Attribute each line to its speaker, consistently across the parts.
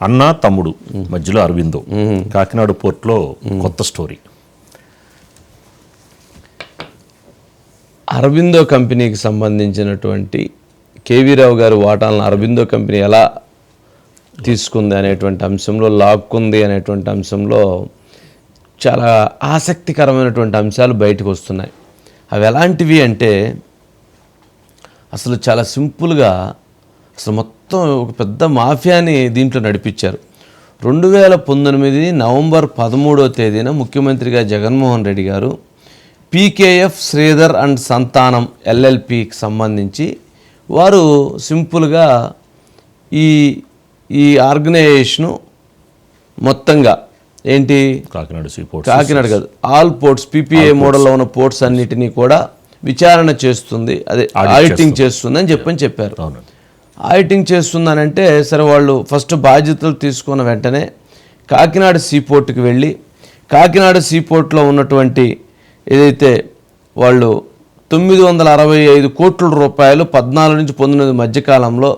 Speaker 1: అన్న తమ్ముడు మధ్యలో అరవిందో. కాకినాడ పోర్ట్లో కొత్త స్టోరీ.
Speaker 2: అరబిందో కంపెనీకి సంబంధించినటువంటి కేవీ రావు గారి వాటాలను అరబిందో కంపెనీ ఎలా తీసుకుంది అనేటువంటి అంశంలో లాక్కుంది అనేటువంటి అంశంలో చాలా ఆసక్తికరమైనటువంటి అంశాలు బయటకు వస్తున్నాయి. అవి ఎలాంటివి అంటే అసలు చాలా సింపుల్గా అసలు మొత్తం ఒక పెద్ద మాఫియాని దీంట్లో నడిపించారు. రెండు వేల పంతొమ్మిది నవంబర్ పదమూడో తేదీన ముఖ్యమంత్రిగా జగన్మోహన్ రెడ్డి గారు పీకేఎఫ్ శ్రీధర్ అండ్ సంతానం ఎల్ఎల్పికి సంబంధించి వారు సింపుల్గా ఈ ఈ ఆర్గనైజేషను మొత్తంగా ఏంటి?
Speaker 1: కాకినాడ
Speaker 2: కాకినాడ కాదు ఆల్ పోర్ట్స్ పీపీఏ మోడల్లో ఉన్న పోర్ట్స్ అన్నిటినీ కూడా విచారణ చేస్తుంది అదే ఆడిటింగ్ చేస్తుంది. అని చెప్పని చెప్పారు.
Speaker 1: అవునండి.
Speaker 2: ఆడిటింగ్ చేస్తుందనంటే సరే వాళ్ళు ఫస్ట్ బాధ్యతలు తీసుకున్న వెంటనే కాకినాడ సీపోర్ట్కి వెళ్ళి కాకినాడ సీపోర్ట్లో ఉన్నటువంటి ఏదైతే వాళ్ళు తొమ్మిది వందల అరవై ఐదు కోట్ల రూపాయలు పద్నాలుగు నుంచి పంతొమ్మిది మధ్యకాలంలో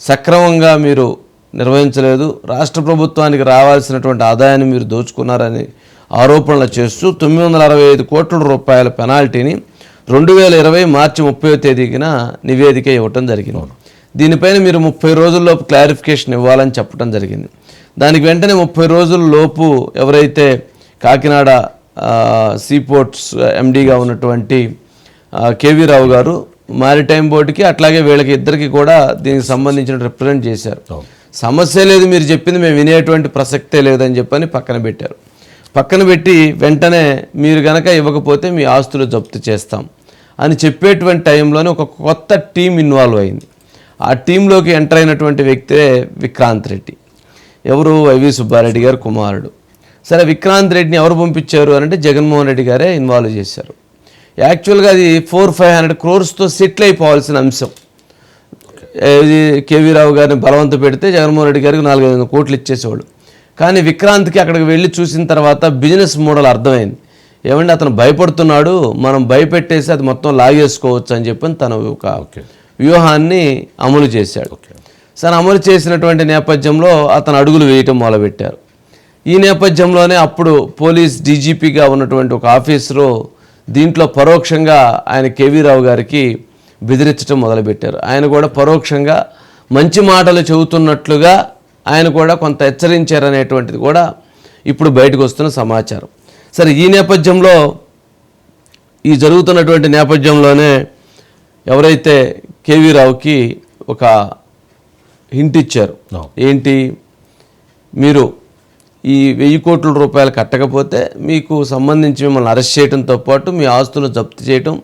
Speaker 2: సక్రమంగా మీరు నిర్వహించలేదు రాష్ట్ర ప్రభుత్వానికి రావాల్సినటువంటి ఆదాయాన్ని మీరు దోచుకున్నారని ఆరోపణలు చేస్తూ తొమ్మిది వందల అరవై ఐదు కోట్ల రూపాయల పెనాల్టీని రెండు వేల ఇరవై మార్చి ముప్పై తేదీకిన నివేదిక ఇవ్వటం జరిగింది. దీనిపైన మీరు ముప్పై రోజుల్లోపు క్లారిఫికేషన్ ఇవ్వాలని చెప్పడం జరిగింది. దానికి వెంటనే ముప్పై రోజుల లోపు ఎవరైతే కాకినాడ సీపోర్ట్స్ ఎండీగా ఉన్నటువంటి కేవీ రావు గారు మారిటైమ్ బోర్డుకి అట్లాగే వీళ్ళకి ఇద్దరికి కూడా దీనికి సంబంధించిన రిప్రజెంట్ చేశారు. సమస్య లేదు మీరు చెప్పింది మేము వినేటువంటి ప్రసక్తే లేదని చెప్పని పక్కన పెట్టారు. పక్కన పెట్టి వెంటనే మీరు గనక ఇవ్వకపోతే మీ ఆస్తులు జప్తు చేస్తాం అని చెప్పేటువంటి టైంలోనే ఒక కొత్త టీం ఇన్వాల్వ్ అయింది. ఆ టీంలోకి ఎంటర్ అయినటువంటి వ్యక్తే విక్రాంత్ రెడ్డి. ఎవరు వైవి సుబ్బారెడ్డి గారు కుమారుడు. సరే విక్రాంత్ రెడ్డిని ఎవరు పంపించారు అని అంటే జగన్మోహన్ రెడ్డి గారే ఇన్వాల్వ్ చేశారు. యాక్చువల్గా అది ఫోర్ ఫైవ్ హండ్రెడ్ క్రోర్స్తో సెటిల్ అయిపోవాల్సిన అంశం. ఇది కేవీ రావు గారిని బలవంత పెడితే జగన్మోహన్ రెడ్డి గారికి నాలుగు ఐదు కోట్లు ఇచ్చేసేవాడు కానీ విక్రాంత్కి అక్కడికి వెళ్ళి చూసిన తర్వాత బిజినెస్ మోడల్ అర్థమైంది. ఏమంటే అతను భయపడుతున్నాడు మనం భయపెట్టేసి అది మొత్తం లాగేసుకోవచ్చు అని చెప్పని తన ఒక
Speaker 1: ఓకే.
Speaker 2: వ్యూహాన్ని అమలు చేశాడు. సరే అమలు చేసినటువంటి నేపథ్యంలో అతను అడుగులు వేయటం మొదలుపెట్టారు. ఈ నేపథ్యంలోనే అప్పుడు పోలీస్ డీజీపీగా ఉన్నటువంటి ఒక ఆఫీసరు దీంట్లో పరోక్షంగా ఆయన కేవీ రావు గారికి బెదిరించడం మొదలుపెట్టారు. ఆయన కూడా పరోక్షంగా మంచి మాటలు చెబుతున్నట్లుగా ఆయన కూడా కొంత హెచ్చరించారనేటువంటిది కూడా ఇప్పుడు బయటకు వస్తున్న సమాచారం. సరే ఈ నేపథ్యంలో ఈ జరుగుతున్నటువంటి నేపథ్యంలోనే ఎవరైతే కేవీ రావుకి ఒక హింట్ ఇచ్చారు. ఏంటి? మీరు ఈ వెయ్యి కోట్ల రూపాయలు కట్టకపోతే మీకు సంబంధించి మిమ్మల్ని అరెస్ట్ చేయడంతో పాటు మీ ఆస్తులు జప్తు చేయటం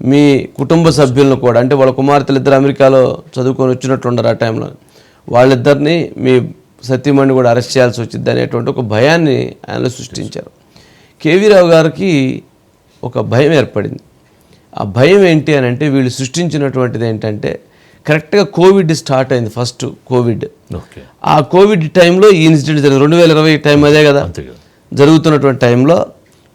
Speaker 2: మీ కుటుంబ సభ్యులను కూడా అంటే వాళ్ళ కుమార్తెలు ఇద్దరు అమెరికాలో చదువుకొని వచ్చినట్లుండరు ఆ టైంలో వాళ్ళిద్దరిని మీ సతీమణి కూడా అరెస్ట్ చేయాల్సి వచ్చింది అనేటువంటి ఒక భయాన్ని ఆయనలో సృష్టించారు. కేవీ రావు గారికి ఒక భయం ఏర్పడింది. ఆ భయం ఏంటి అని అంటే వీళ్ళు సృష్టించినటువంటిది ఏంటంటే కరెక్ట్గా కోవిడ్ స్టార్ట్ అయింది ఫస్ట్ కోవిడ్.
Speaker 1: ఓకే.
Speaker 2: ఆ కోవిడ్ టైంలో ఈ ఇన్సిడెంట్ జరిగింది. రెండు వేల ఇరవై టైం అదే కదా? జరుగుతున్నటువంటి టైంలో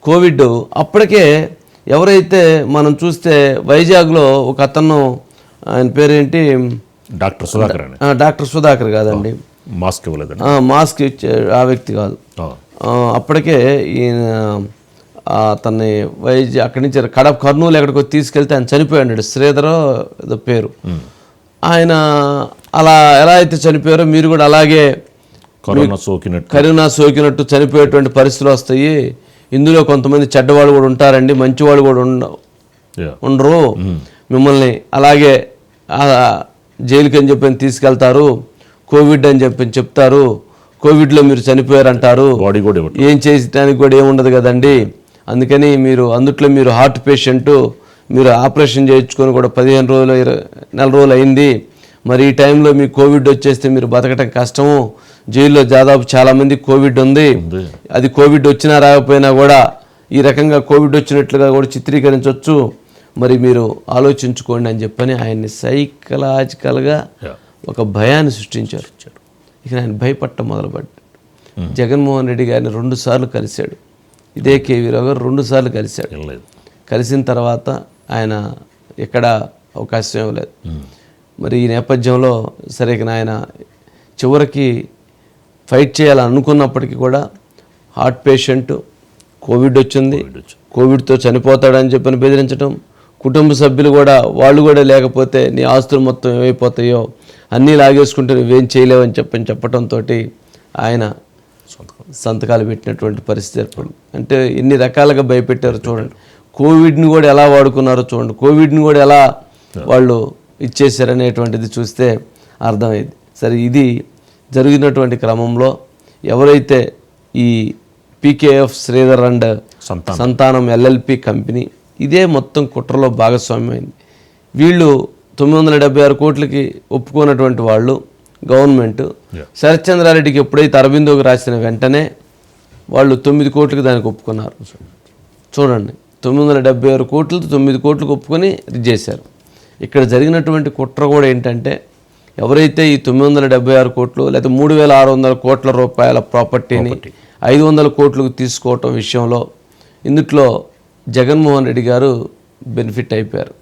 Speaker 2: కోవిడ్ అప్పటికే ఎవరైతే మనం చూస్తే వైజాగ్లో ఒక అతను ఆయన పేరేంటి?
Speaker 1: డాక్టర్ సుధాకర్
Speaker 2: డాక్టర్ సుధాకర్ కాదండి.
Speaker 1: మాస్క్ ఇవ్వలేదండి.
Speaker 2: ఆ, మాస్క్ ఇచ్చే ఆ వ్యక్తి కాదు. అప్పటికే ఈయన ఆ, అతన్ని వైద్య అక్కడి నుంచి కడప కర్నూలు ఎక్కడికో తీసుకెళ్తే ఆయన చనిపోయాడు శ్రీధర్ ఏదో పేరు. ఆయన అలా ఎలా అయితే చనిపోయారో మీరు కూడా అలాగే
Speaker 1: కరోనా సోకినట్టు.
Speaker 2: కరోనా సోకినట్టు చనిపోయేటువంటి పరిస్థితులు వస్తాయి. ఇందులో కొంతమంది చెడ్డవాళ్ళు కూడా ఉంటారండి. మంచివాళ్ళు కూడా ఉండ. ఉండరు. మిమ్మల్ని అలాగే జైలుకి అని చెప్పి తీసుకెళ్తారు. కోవిడ్ అని చెప్పి చెప్తారు. కోవిడ్లో మీరు చనిపోయారంటారు. ఏం చేసడానికి కూడా ఏముండదు కదండి. అందుకని మీరు అందుట్లో మీరు హార్ట్ పేషెంట్ మీరు ఆపరేషన్ చేయించుకొని కూడా పదిహేను రోజులు ఇరవై నెల రోజులు అయింది. మరి ఈ టైంలో మీకు కోవిడ్ వచ్చేస్తే మీరు బతకటం కష్టము. జైల్లో దాదాపు చాలామంది కోవిడ్ ఉంది. అది కోవిడ్ వచ్చినా రాకపోయినా కూడా ఈ రకంగా కోవిడ్ వచ్చినట్లుగా కూడా చిత్రీకరించవచ్చు. మరి మీరు ఆలోచించుకోండి అని చెప్పని ఆయన్ని సైకలాజికల్గా. ఒక భయాన్ని సృష్టించారు. ఇక ఆయన భయపడటం మొదలుపడ్డాడు జగన్మోహన్ రెడ్డి గారిని రెండు సార్లు కలిశాడు. ఇదే కేవీ రావు గారు రెండు సార్లు కలిశాడు. కలిసిన తర్వాత ఆయన ఎక్కడ అవకాశం ఇవ్వలేదు మరి ఈ నేపథ్యంలో సరే ఆయన చివరికి ఫైట్ చేయాలని అనుకున్నప్పటికీ కూడా హార్ట్ పేషెంట్ కోవిడ్ వచ్చింది. కోవిడ్తో చనిపోతాడని చెప్పని బెదిరించడం కుటుంబ సభ్యులు కూడా వాళ్ళు కూడా లేకపోతే నీ ఆస్తులు మొత్తం ఏమైపోతాయో అన్నీ లాగేసుకుంటే నువ్వేం చేయలేవని చెప్పని చెప్పడంతో ఆయన సంతకాలు పెట్టినటువంటి పరిస్థితి ఏర్పడింది. అంటే ఎన్ని రకాలుగా భయపెట్టారో చూడండి. కోవిడ్ని కూడా ఎలా వాడుకున్నారో చూడండి. కోవిడ్ని కూడా ఎలా వాళ్ళు ఇచ్చేసారనేటువంటిది చూస్తే అర్థమైంది. సరే ఇది జరిగినటువంటి క్రమంలో ఎవరైతే ఈ పీకేఎఫ్ శ్రీధర్ అండ్
Speaker 1: సంతానం.
Speaker 2: సంతానం ఎల్ఎల్పి కంపెనీ ఇదే మొత్తం కుట్రలో భాగస్వామ్యమైంది. వీళ్ళు తొమ్మిది వందల డెబ్బై ఆరు కోట్లకి ఒప్పుకున్నటువంటి వాళ్ళు గవర్నమెంట్ శరత్చంద్రారెడ్డికి ఎప్పుడైతే అరవిందోకి రాసిన వెంటనే వాళ్ళు తొమ్మిది కోట్లకి దానికి ఒప్పుకున్నారు. చూడండి. తొమ్మిది వందల డెబ్బై ఆరు కోట్లతో తొమ్మిది కోట్లకు ఒప్పుకొని చేశారు. ఇక్కడ జరిగినటువంటి కుట్ర కూడా ఏంటంటే ఎవరైతే ఈ తొమ్మిది వందల డెబ్బై ఆరు కోట్లు లేదా మూడు వేల ఆరు వందల కోట్ల రూపాయల ప్రాపర్టీని ఐదు వందల కోట్లకు తీసుకోవటం విషయంలో ఇందుట్లో జగన్మోహన్ రెడ్డి గారు బెనిఫిట్ అయిపోయారు.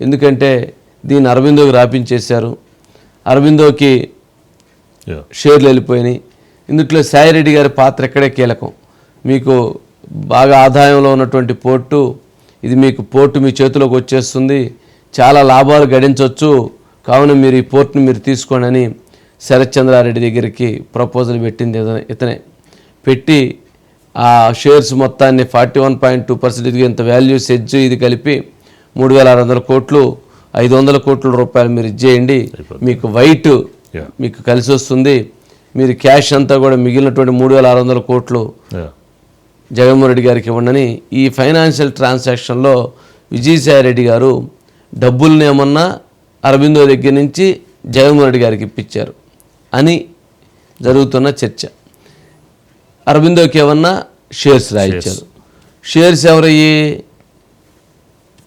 Speaker 2: ఎందుకంటే దీన్ని అరవిందోకి రాపించేశారు. అరవిందోకి. షేర్లు వెళ్ళిపోయినాయి. ఇందుట్లో సాయిరెడ్డి గారి పాత్ర ఎక్కడే కీలకం. మీకు బాగా ఆదాయంలో ఉన్నటువంటి పోర్టు ఇది మీకు పోర్టు మీ చేతిలోకి వచ్చేస్తుంది. చాలా లాభాలు గడించవచ్చు కావున మీరు ఈ పోర్ట్ని మీరు తీసుకోండి అని శరత్చంద్రారెడ్డి దగ్గరికి ప్రపోజల్ పెట్టింది ఇతనే- ఇతనే. పెట్టి ఆ షేర్స్ మొత్తాన్ని forty one point two percent ఇది ఇంత వాల్యూ సెజ్ ఇది కలిపి మూడు వేల ఆరు వందల కోట్లు ఐదు వందల కోట్ల రూపాయలు మీరు ఇచ్చేయండి. మీకు వైట్. మీకు కలిసి వస్తుంది. మీరు క్యాష్ అంతా కూడా మిగిలినటువంటి మూడు వేల ఆరు వందల కోట్లు. జగన్మోహన్ రెడ్డి గారికి ఇవ్వండి ఈ ఫైనాన్షియల్ ట్రాన్సాక్షన్లో విజయసాయి రెడ్డి గారు డబ్బుల్ని ఏమన్నా అరవిందో దగ్గర నుంచి జగన్మోహన్ రెడ్డి గారికి ఇప్పించారు అని జరుగుతున్న చర్చ. అరవిందోకి ఏమన్నా షేర్స్ రాయించారు. షేర్స్ ఎవరయ్యి?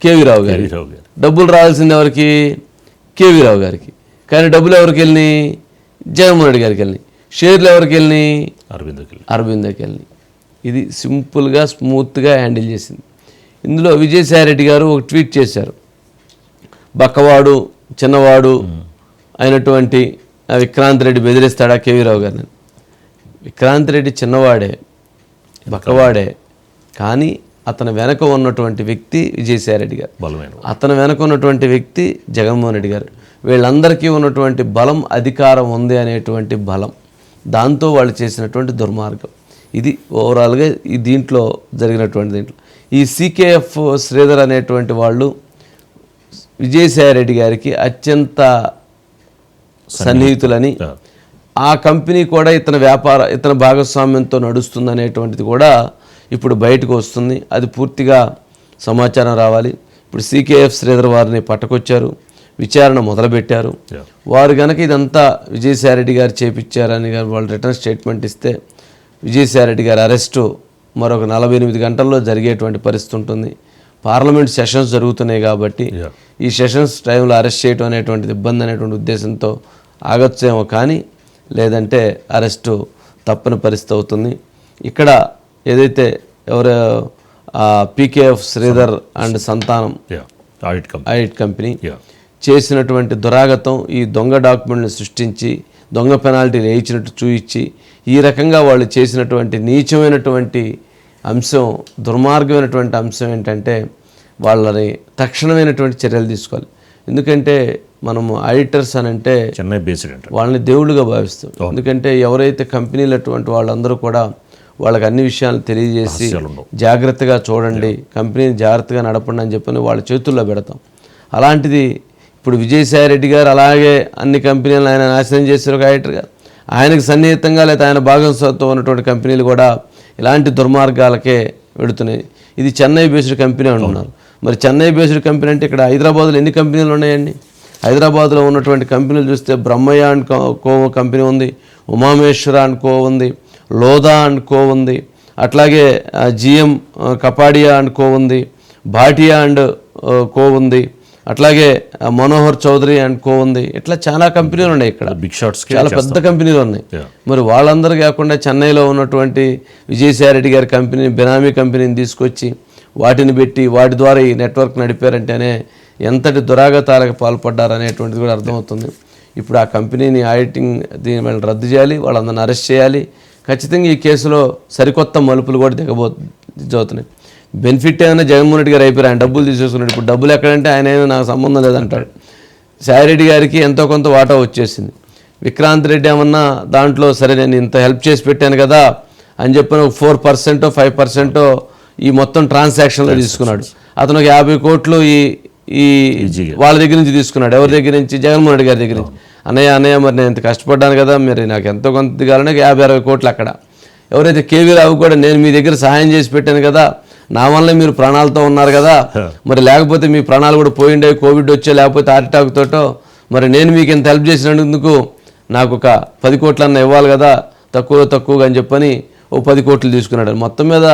Speaker 2: కేవీ రావు గారి. డబ్బులు రావాల్సింది ఎవరికి? కేవీ రావు గారికి. కానీ డబ్బులు ఎవరికి వెళ్ళినాయి? జగన్మోహన్ రెడ్డి గారికి వెళ్ళినాయి. షేర్లు ఎవరికి వెళ్ళినాయి?
Speaker 1: అరవిందకి
Speaker 2: అరవిందకి వెళ్ళినాయి. ఇది సింపుల్గా స్మూత్గా హ్యాండిల్ చేసింది. ఇందులో విజయసాయి రెడ్డి గారు ఒక ట్వీట్ చేశారు. బక్కవాడు చిన్నవాడు అయినటువంటి విక్రాంత్ రెడ్డి బెదిరిస్తాడా కేవీ రావు గారిని? విక్రాంత్ రెడ్డి చిన్నవాడే బక్కవాడే కానీ అతని వెనక ఉన్నటువంటి వ్యక్తి విజయసాయి రెడ్డి గారు.
Speaker 1: బలమైన
Speaker 2: అతని వెనక ఉన్నటువంటి వ్యక్తి జగన్మోహన్ రెడ్డి గారు. వీళ్ళందరికీ ఉన్నటువంటి బలం అధికారం ఉంది అనేటువంటి బలం. దాంతో వాళ్ళు చేసినటువంటి దుర్మార్గం. ఇది ఓవరాల్గా ఈ దీంట్లో జరిగినటువంటి దీంట్లో. ఈ సీకేఎఫ్ శ్రీధర్ అనేటువంటి వాళ్ళు విజయసాయి రెడ్డి గారికి అత్యంత సన్నిహితులని. ఆ కంపెనీ కూడా ఇతని వ్యాపార ఇతని భాగస్వామ్యంతో నడుస్తుంది అనేటువంటిది కూడా ఇప్పుడు బయటకు వస్తుంది. అది పూర్తిగా సమాచారం రావాలి. ఇప్పుడు సీకేఎఫ్ శ్రీధర్ వారిని పట్టుకొచ్చారు. విచారణ మొదలుపెట్టారు. వారు కనుక ఇదంతా విజయసాయిరెడ్డి గారు చేపించారని గారు వాళ్ళు రిటర్న్ స్టేట్మెంట్ ఇస్తే విజయసాయిరెడ్డి గారి అరెస్టు మరొక నలభై ఎనిమిది గంటల్లో జరిగేటువంటి పరిస్థితి ఉంటుంది. పార్లమెంట్ సెషన్స్ జరుగుతున్నాయి కాబట్టి. ఈ సెషన్స్ టైంలో అరెస్ట్ చేయడం అనేటువంటిది ఇబ్బంది అనేటువంటి ఉద్దేశంతో ఆగొచ్చేమో కానీ లేదంటే అరెస్టు తప్పని పరిస్థితి అవుతుంది. ఇక్కడ ఏదైతే ఎవరు పీకేఎఫ్ శ్రీధర్ అండ్ సంతానం
Speaker 1: యా ఆడిట్ కంపెనీ
Speaker 2: ఐట్ కంపెనీ
Speaker 1: యా
Speaker 2: చేసినటువంటి దురాగతం ఈ దొంగ డాక్యుమెంట్ని సృష్టించి దొంగ పెనాల్టీలు వేయించినట్టు చూయించి ఈ రకంగా వాళ్ళు చేసినటువంటి నీచమైనటువంటి అంశం దుర్మార్గమైనటువంటి అంశం ఏంటంటే వాళ్ళని తక్షణమైనటువంటి చర్యలు తీసుకోవాలి. ఎందుకంటే మనము ఆడిటర్స్ అని అంటే
Speaker 1: చెన్నై బేస్డ్ అంటే
Speaker 2: వాళ్ళని దేవుళ్ళుగా భావిస్తాం. ఎందుకంటే ఎవరైతే కంపెనీలు అటువంటి వాళ్ళందరూ కూడా వాళ్ళకి అన్ని విషయాలు తెలియజేసి. జాగ్రత్తగా చూడండి కంపెనీని జాగ్రత్తగా నడపండి అని చెప్పని వాళ్ళ చేతుల్లో పెడతాం. అలాంటిది ఇప్పుడు విజయసాయి రెడ్డి గారు అలాగే అన్ని కంపెనీలను ఆయన నాశనం చేశారు ఒక ఆయనకు సన్నిహితంగా లేదా ఆయన భాగస్వామ్యంతో ఉన్నటువంటి కంపెనీలు కూడా ఇలాంటి దుర్మార్గాలకే వెడుతున్నాయి ఇది చెన్నై బేస్డ్ కంపెనీ అంటున్నారు. మరి చెన్నై బేస్డ్ కంపెనీ అంటే ఇక్కడ హైదరాబాద్లో ఎన్ని కంపెనీలు ఉన్నాయండి? హైదరాబాద్లో ఉన్నటువంటి కంపెనీలు చూస్తే Brahmayya and co- co company ఉంది ఉమామేశ్వర అండ్ కో ఉంది లోదా అండ్ కో ఉంది అట్లాగే జిఎం కపాడియా అండ్ కో ఉంది భాటియా అండ్ కో ఉంది అట్లాగే మనోహర్ చౌదరి అండ్ కో ఉంది. ఇట్లా చాలా కంపెనీలు ఉన్నాయి ఇక్కడ.
Speaker 1: బిగ్ షాట్స్
Speaker 2: చాలా పెద్ద కంపెనీలు ఉన్నాయి. మరి వాళ్ళందరూ కాకుండా చెన్నైలో ఉన్నటువంటి విజయసాయిరెడ్డి గారి కంపెనీని బినామీ కంపెనీని తీసుకొచ్చి వాటిని పెట్టి వాటి ద్వారా ఈ నెట్వర్క్ నడిపారంటేనే ఎంతటి దురాగతాలకు పాల్పడ్డారనేటువంటిది కూడా అర్థమవుతుంది. ఇప్పుడు ఆ కంపెనీని ఆడిటింగ్ దీని వాళ్ళని రద్దు చేయాలి వాళ్ళందరిని అరెస్ట్ చేయాలి. ఖచ్చితంగా ఈ కేసులో సరికొత్త మలుపులు కూడా దిగబో దిగబోతున్నాయి బెనిఫిట్ ఏమైనా జగన్మోహన్ రెడ్డి గారు అయిపోయారు ఆయన డబ్బులు తీసేసుకున్నాడు. ఇప్పుడు డబ్బులు ఎక్కడంటే ఆయన ఏమీ నాకు సంబంధం లేదంటాడు. సాయిరెడ్డి గారికి ఎంతో కొంత వాటా వచ్చేసింది. విక్రాంత్ రెడ్డి ఏమన్నా దాంట్లో సరే నేను ఇంత హెల్ప్ చేసి పెట్టాను కదా అని చెప్పిన ఒక ఫోర్ పర్సెంటో ఫైవ్ పర్సెంటో ఈ మొత్తం ట్రాన్సాక్షన్లో తీసుకున్నాడు. అతను ఒక యాభై కోట్లు ఈ ఈ వాళ్ళ దగ్గర నుంచి తీసుకున్నాడు. ఎవరి దగ్గర నుంచి? జగన్మోహన్ రెడ్డి గారి దగ్గర నుంచి. అన్నయ్య అన్నయ్య మరి నేను ఇంత కష్టపడ్డాను కదా మరి నాకు ఎంతో కొంత దిగాలనే యాభై అరవై కోట్లు అక్కడ. ఎవరైతే కేవీ రావు కూడా నేను మీ దగ్గర సహాయం చేసి పెట్టాను కదా నా వల్లే మీరు ప్రాణాలతో ఉన్నారు కదా. మరి లేకపోతే మీ ప్రాణాలు కూడా పోయిండే కోవిడ్ వచ్చే లేకపోతే హార్ట్ అటాక్ తోటో. మరి నేను మీకు ఇంత హెల్ప్ చేసినందుకు నాకు ఒక పది కోట్లన్నా ఇవ్వాలి కదా. తక్కువ తక్కువగా అని చెప్పని ఓ పది కోట్లు తీసుకున్నాడు. మొత్తం మీద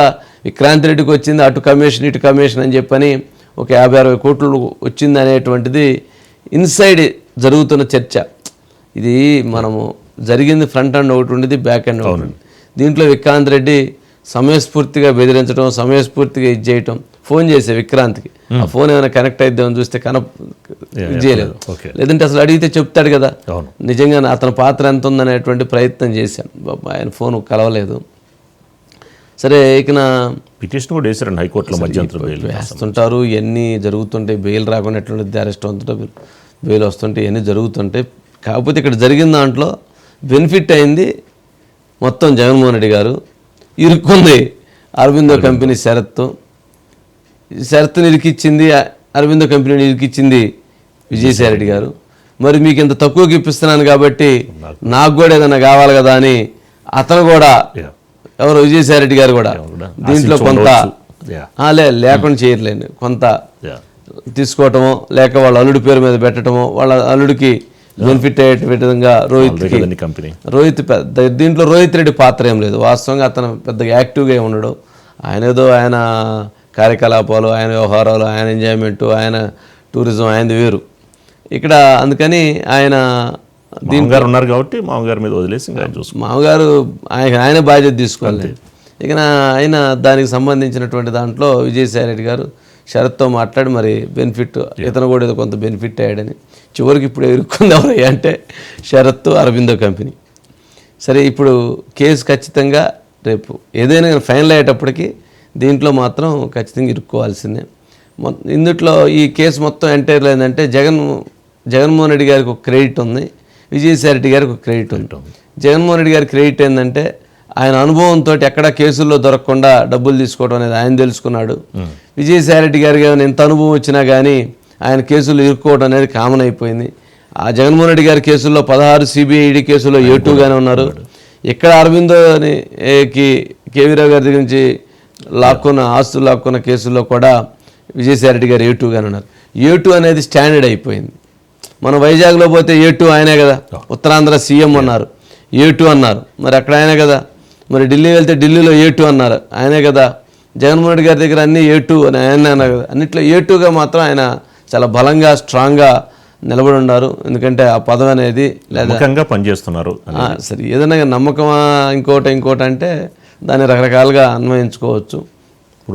Speaker 2: విక్రాంత్ రెడ్డికి వచ్చింది అటు కమిషన్ ఇటు కమిషన్ అని చెప్పని ఒక యాభై అరవై కోట్లు వచ్చింది అనేటువంటిది ఇన్సైడ్ జరుగుతున్న చర్చ. ఇది మనము జరిగింది ఫ్రంట్ అండ్ ఒకటి ఉండేది బ్యాక్ అండ్ ఒకటి. దీంట్లో విక్రాంత్ రెడ్డి సమయస్ఫూర్తిగా బెదిరించడం సమయస్ఫూర్తిగా ఇది చేయటం ఫోన్ చేసే విక్రాంత్కి. ఆ ఫోన్ ఏమైనా కనెక్ట్ అయిద్దామని చూస్తే కన ఇది చేయలేదు.
Speaker 1: ఓకే
Speaker 2: లేదంటే అసలు అడిగితే చెప్తాడు కదా. నిజంగా అతని పాత్ర ఎంత ఉందనేటువంటి ప్రయత్నం చేశాను. బాబా, ఆయన ఫోన్ కలవలేదు. సరే ఇక నా
Speaker 1: పిటిషన్ కూడా వేసారండి హైకోర్టులో మధ్యంతర బెయిల్
Speaker 2: వేస్తుంటారు ఇవన్నీ జరుగుతుంటాయి బెయిల్ రాకుండా ఎట్లుంటుంది అరెస్ట్ అవుతుంటే బెయిల్ వస్తుంటే ఇవన్నీ జరుగుతుంటాయి కాకపోతే ఇక్కడ జరిగిన దాంట్లో బెనిఫిట్ అయింది మొత్తం జగన్మోహన్ రెడ్డి గారు. ఇరుక్కుంది. అరవిందో కంపెనీ షరత్తు షరత్తుని ఇరికిచ్చింది అరవిందో కంపెనీని ఇరికిచ్చింది విజయసాయి రెడ్డి గారు. మరి మీకు ఇంత తక్కువకి ఇప్పిస్తున్నాను కాబట్టి నాకు. కూడా ఏదైనా కావాలి కదా అని అతను కూడా. ఎవరు? విజయసాయి రెడ్డి గారు కూడా. దీంట్లో కొంత లే లేకుండా చేయట్లేండి కొంత. తీసుకోవటమో లేక వాళ్ళ అల్లుడి పేరు మీద పెట్టడమో వాళ్ళ అల్లుడికి బెనిఫిట్ అయ్యే విధంగా
Speaker 1: కదండి కంపెనీ
Speaker 2: రోహిత్ పెద్ద దీంట్లో రోహిత్ రెడ్డి పాత్ర ఏం లేదు. వాస్తవంగా అతను పెద్దగా యాక్టివ్గా ఉండడు. ఆయన ఏదో ఆయన కార్యకలాపాలు ఆయన వ్యవహారాలు ఆయన ఎంజాయ్మెంట్ ఆయన టూరిజం ఆయనది వేరు. ఇక్కడ అందుకని ఆయన
Speaker 1: మామగారు ఉన్నారు కాబట్టి మామగారి మీద వదిలేసి
Speaker 2: మామగారు ఆయన ఆయన బాధ్యత తీసుకోవాలి. ఇక ఆయన దానికి సంబంధించినటువంటి దాంట్లో విజయసాయి రెడ్డి గారు శరత్తో మాట్లాడి మరి బెనిఫిట్ ఇతను కూడా ఏదో కొంత బెనిఫిట్ అయ్యాడని. చివరికి ఇప్పుడు ఇరుక్కుంది ఎవరయ్యా అంటే శరత్ అరవిందో కంపెనీ. సరే ఇప్పుడు కేసు ఖచ్చితంగా రేపు ఏదైనా ఫైనల్ అయ్యేటప్పటికి దీంట్లో మాత్రం ఖచ్చితంగా ఇరుక్కోవాల్సిందే. మొ- ఇందుట్లో ఈ కేసు మొత్తం ఎంటైర్లో ఏంటంటే జగన్ జగన్మోహన్ రెడ్డి గారికి ఒక క్రెడిట్ ఉంది విజయసాయి రెడ్డి గారికి ఒక క్రెడిట్ ఉంది. జగన్మోహన్ రెడ్డి గారి క్రెడిట్ ఏంటంటే ఆయన అనుభవంతో ఎక్కడ కేసుల్లో దొరకకుండా డబ్బులు తీసుకోవడం అనేది ఆయన తెలుసుకున్నాడు. విజయసాయి రెడ్డి గారికి ఏమైనా ఎంత అనుభవం వచ్చినా కానీ ఆయన కేసులు ఇరుక్కోవడం అనేది కామన్ అయిపోయింది. ఆ జగన్మోహన్ రెడ్డి గారి కేసుల్లో పదహారు సిబిఐడి కేసుల్లో ఏ ఉన్నారు. ఇక్కడ అరవిందో అని ఏ కేవీరావు గారి దగ్గర నుంచి లాక్కున్న ఆస్తులు లాక్కున్న కేసుల్లో కూడా విజయసాయిరెడ్డి గారు ఏ టూగానే ఉన్నారు. ఏ టూ అనేది స్టాండర్డ్ అయిపోయింది. మనం వైజాగ్లో పోతే ఏ టూ ఆయనే కదా. ఉత్తరాంధ్ర సీఎం అన్నారు. ఏ టూ అన్నారు. మరి అక్కడ ఆయనే కదా. మరి ఢిల్లీ వెళ్తే ఢిల్లీలో ఏ టూ అన్నారు. ఆయనే కదా. జగన్మోహన్ రెడ్డి గారి దగ్గర అన్ని ఏ టూ అని ఆయన అన్నారు కదా. అన్నిట్లో ఏ టూగా మాత్రం ఆయన చాలా బలంగా స్ట్రాంగ్గా నిలబడి ఉన్నారు. ఎందుకంటే ఆ పదవి అనేది లేదా
Speaker 1: పనిచేస్తున్నారు
Speaker 2: సరే ఏదైనా నమ్మకమా ఇంకోటి ఇంకోటి అంటే దాన్ని రకరకాలుగా అన్వయించుకోవచ్చు.